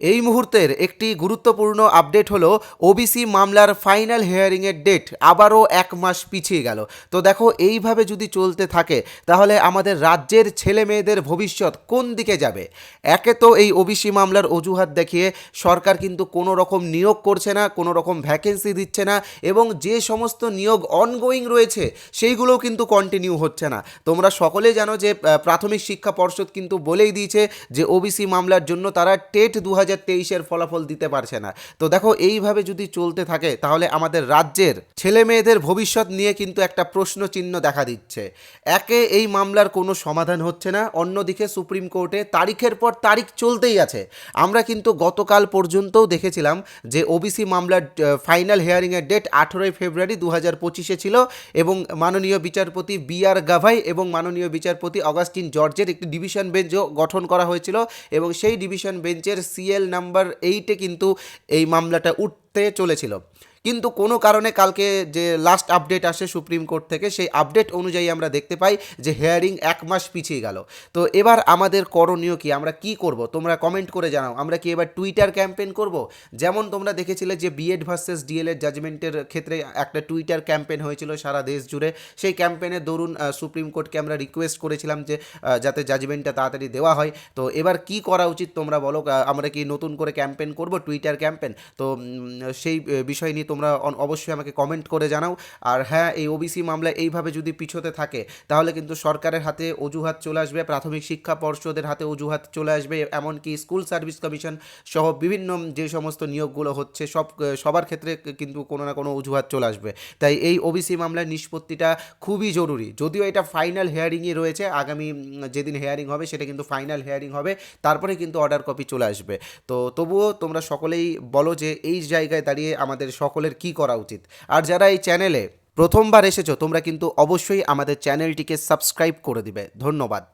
এই মুহূর্তের একটি গুরুত্বপূর্ণ আপডেট হলো ওবিসি মামলার ফাইনাল হিয়ারিংয়ের ডেট আবারও এক মাস পিছিয়ে গেল। তো দেখো, এইভাবে যদি চলতে থাকে, তাহলে আমাদের রাজ্যের ছেলে মেয়েদের ভবিষ্যৎ কোন দিকে যাবে? একে তো এই ওবিসি মামলার অজুহাত দেখিয়ে সরকার কিন্তু কোনো রকম নিয়োগ করছে না, কোনো রকম ভ্যাকেন্সি দিচ্ছে না, এবং যে সমস্ত নিয়োগ অনগোয়িং রয়েছে, সেইগুলোও কিন্তু কন্টিনিউ হচ্ছে না। তোমরা সকলে জানো যে প্রাথমিক শিক্ষা পর্ষদ কিন্তু বলেই দিয়েছে যে ওবিসি মামলার জন্য তারা টেট দু হাজার হাজার তেইশের ফলাফল দিতে পারছে না। তো দেখো, এইভাবে যদি চলতে থাকে, তাহলে আমাদের রাজ্যের ছেলে মেয়েদের ভবিষ্যৎ নিয়ে কিন্তু একটা প্রশ্ন চিহ্ন দেখা দিচ্ছে। একে এই মামলার কোনো সমাধান হচ্ছে না, অন্যদিকে সুপ্রিম কোর্টে তারিখের পর তারিখ চলতেই আছে। আমরা কিন্তু গতকাল পর্যন্তও দেখেছিলাম যে ওবিসি মামলার ফাইনাল হিয়ারিংয়ের ডেট আঠেরোই ফেব্রুয়ারি দু হাজার পঁচিশে ছিল এবং মাননীয় বিচারপতি বি আর গাভাই এবং মাননীয় বিচারপতি অগাস্টিন জর্জের একটি ডিভিশন বেঞ্চও গঠন করা হয়েছিল এবং সেই ডিভিশন বেঞ্চের সিএল নাম্বার এইটে কিন্তু এই মামলাটা উঠতে চলেছিল। কিন্তু কোনো কারণে কালকে যে লাস্ট আপডেট আসে সুপ্রিম কোর্ট থেকে, সেই আপডেট অনুযায়ী আমরা দেখতে পাই যে হেয়ারিং এক মাস পিছিয়ে গেল। তো এবার আমাদের করণীয় কি? আমরা কি করব? তোমরা কমেন্ট করে জানাও। আমরা কি এবার টুইটার ক্যাম্পেইন করব? যেমন তোমরা দেখেছিলে যে বিএড ভার্সেস ডিএলএড জাজমেন্টের ক্ষেত্রে একটা টুইটার ক্যাম্পেইন হয়েছিল সারা দেশ জুড়ে। সেই ক্যাম্পেইনের দরুন সুপ্রিম কোর্টকে আমরা রিকোয়েস্ট করেছিলাম যে যাতে জাজমেন্টটা তাড়াতাড়ি দেওয়া হয়। তো এবার কি করা উচিত তোমরা বলো? আমরা কি নতুন করে ক্যাম্পেইন করব টুইটার ক্যাম্পেইন তো সেই বিষয় নিয়ে তোমরা অবশ্যই আমাকে কমেন্ট করে জানাও। আর হ্যাঁ এই ওবিসি মামলা এইভাবে যদি পিছোতে থাকে, তাহলে কিন্তু সরকারের হাতে অজুহাত চলে আসবে, প্রাথমিক শিক্ষা পর্ষদের হাতে অজুহাত চলে আসবে, এমনকি স্কুল সার্ভিস কমিশন সহ বিভিন্ন যে সমস্ত নিয়োগগুলো হচ্ছে, সব সবার ক্ষেত্রে কিন্তু কোনো না কোনো অজুহাত চলে আসবে। তাই এই ওবিসি মামলার নিষ্পত্তিটা খুবই জরুরি। যদিও এটা ফাইনাল হেয়ারিংই রয়েছে, আগামী যেদিন হেয়ারিং হবে, সেটা কিন্তু ফাইনাল হেয়ারিং হবে, তারপরে কিন্তু অর্ডার কপি চলে আসবে। তো তবুও তোমরা সকলেই বলো যে, এই জায়গায় দাঁড়িয়ে আমাদের সকলের কি করা উচিত? আর যারা এই চ্যানেলে প্রথমবার এসেছ, তোমরা কিন্তু অবশ্যই আমাদের চ্যানেলটিকে সাবস্ক্রাইব করে দিবে। ধন্যবাদ।